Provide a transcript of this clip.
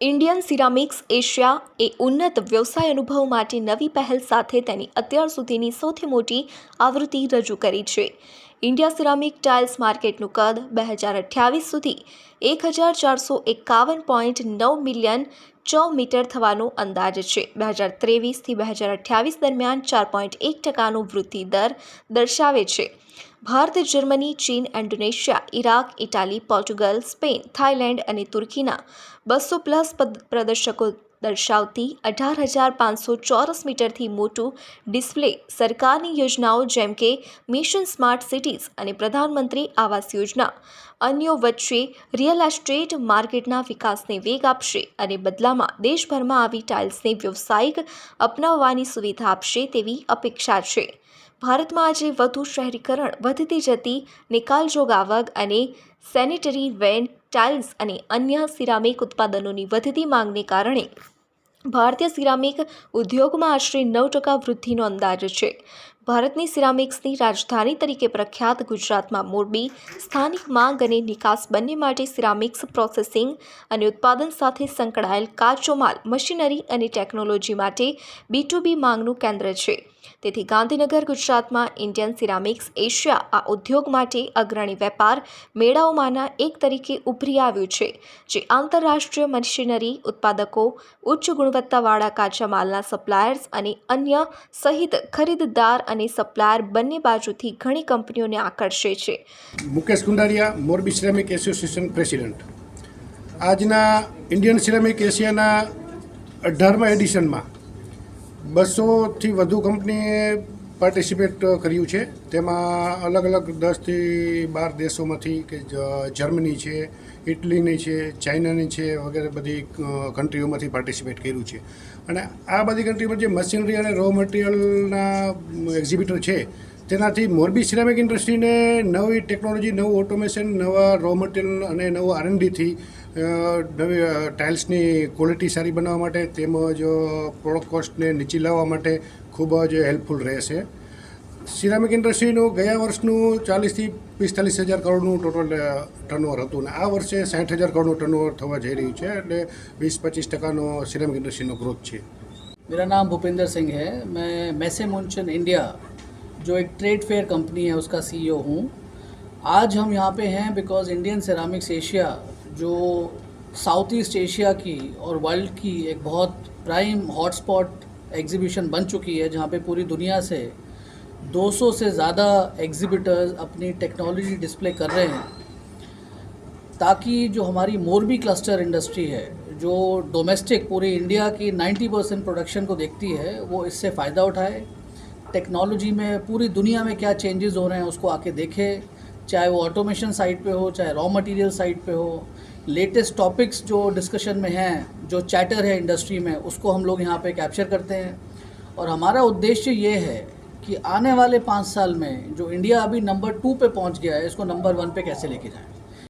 Indian ceramics Asia એ ઉન્નત વ્યવસાય અનુભવ માટે નવી પહેલ સાથે તેની અત્યાર સુધીની સૌથી મોટી આવૃત્તિ રજૂ કરી છે. ઇન્ડિયા સિરામિક ટાઇલ્સ માર્કેટનું કદ બે હજાર અઠ્યાવીસ સુધી એક હજાર ચારસો એકાવન પોઈન્ટ નવ મિલિયન ચૌ મીટર થવાનો અંદાજ છે. બે હજાર ત્રેવીસથી બે હજાર અઠ્યાવીસ દરમિયાન ચાર પોઈન્ટ એક ટકાનો વૃદ્ધિ દર દર્શાવે છે. ભારત, જર્મની, ચીન, Indonesia, Iraq, Italy, Portugal, Spain, Thailand અને તુર્કીના બસો પ્લસ પ્રદર્શકો દર્શાવતી અઢાર હજાર પાંચસો ચોરસ મીટરથી મોટું ડિસ્પ્લે સરકારની યોજનાઓ જેમ કે મિશન સ્માર્ટ સિટીઝ અને પ્રધાનમંત્રી આવાસ યોજના. અન્યો વચ્ચે રિયલ એસ્ટેટ માર્કેટના વિકાસને વેગ આપશે અને બદલામાં દેશભરમાં આવી ટાઇલ્સને વ્યવસાયિક અપનાવવાની સુવિધા આપશે તેવી અપેક્ષા છે. ભારતમાં આજે વધુ શહેરીકરણ વધતી જતી નિકાલજોગ આવક અને સેનિટરી વેન, ટાઇલ્સ અને અન્ય સિરામિક ઉત્પાદનોની વધતી માંગને કારણે ભારતીય સિરામિક ઉદ્યોગમાં આશરે નવ ટકા વૃદ્ધિનો અંદાજ છે. ભારતની સિરામિક્સની રાજધાની તરીકે પ્રખ્યાત ગુજરાતમાં મોરબી, સ્થાનિક માંગ અને નિકાસ બંને માટે સિરામિક્સ પ્રોસેસિંગ અને ઉત્પાદન સાથે સંકળાયેલ કાચો માલ, મશીનરી અને ટેકનોલોજી માટે બી ટુ બી માંગનું કેન્દ્ર છે. તેથી ગાંધીનગર ગુજરાતમાં ઇન્ડિયન સિરામિક્સ એશિયા આ ઉદ્યોગ માટે અગ્રણી વેપાર મેળાઓમાંના એક તરીકે ઉભરી આવ્યું છે, જે આંતરરાષ્ટ્રીય મશીનરી ઉત્પાદકો, ઉચ્ચ ગુણવત્તાવાળા કાચા માલના સપ્લાયર્સ અને અન્ય સહિત ખરીદદાર અને સપ્લાયર બંને બાજુથી ઘણી કંપનીઓને આકર્ષે છે. Mukesh Kundariya, Morbi ceramic association president આજના ઇન્ડિયન સિરામિક એશિયાના અઢારમા એડિશનમાં બસોથી વધુ કંપનીએ પાર્ટિસિપેટ કર્યું છે. તેમાં અલગ અલગ દસથી બાર દેશોમાંથી કે જર્મની છે ઇટલીની છે, ચાઇનાની છે, વગેરે બધી કન્ટ્રીઓમાંથી પાર્ટિસિપેટ કર્યું છે. અને આ બધી કન્ટ્રીમાં જે મશીનરી અને રો મટીરિયલના એક્ઝિબિટર છે, તેનાથી મોરબી સિરામિક ઇન્ડસ્ટ્રીને નવી ટેકનોલોજી નવું ઓટોમેશન નવા રો મટીરિયલ અને નવું આરએનડીથી નવી ટાઇલ્સની ક્વોલિટી સારી બનાવવા માટે તેમજ પ્રોડક્ટ કોસ્ટને નીચી લાવવા માટે ખૂબ જ હેલ્પફુલ રહેશે. સિરામિક ઇન્ડસ્ટ્રીનું ગયા વર્ષનું ચાલીસથી પિસ્તાલીસ હજાર કરોડનું ટોટલ ટર્નઓવર હતું અને આ વર્ષે સાઠ હજાર કરોડનું ટર્નઓવર થવા જઈ રહ્યું છે એટલે વીસ પચીસ ટકાનો સિરામિક ઇન્ડસ્ટ્રીનો ગ્રોથ છે मेरा नाम भूपिंदर सिंह है मैं मैसे मुंशन इंडिया जो एक ट्रेड फेयर कंपनी है उसका सीईओ हूँ आज हम यहाँ पे हैं बिकॉज इंडियन सेरामिक्स एशिया जो साउथ ईस्ट एशिया की और वर्ल्ड की एक बहुत प्राइम हॉटस्पॉट एग्जीबिशन बन चुकी है जहाँ पे पूरी दुनिया से 200 से ज़्यादा एग्जिबिटर्स अपनी टेक्नोलॉजी डिस्प्ले कर रहे हैं, ताकि जो हमारी मोरबी क्लस्टर इंडस्ट्री है, जो डोमेस्टिक पूरे इंडिया की 90 परसेंट प्रोडक्शन को देखती है, वो इससे फ़ायदा उठाए। टेक्नोलॉजी में पूरी दुनिया में क्या चेंजेस हो रहे हैं, उसको आके देखे। चाहे वो ऑटोमेशन साइड पे हो, चाहे रॉ मटेरियल साइड पे हो लेटेस्ट टॉपिक्स जो डिस्कशन में हैं, जो चैटर है इंडस्ट्री में, उसको हम लोग यहाँ पे कैप्चर करते हैं। और हमारा उद्देश्य ये है कि आने वाले पाँच साल में जो इंडिया अभी नंबर टू पे पहुँच गया है इसको नंबर वन पे कैसे लेके जाएं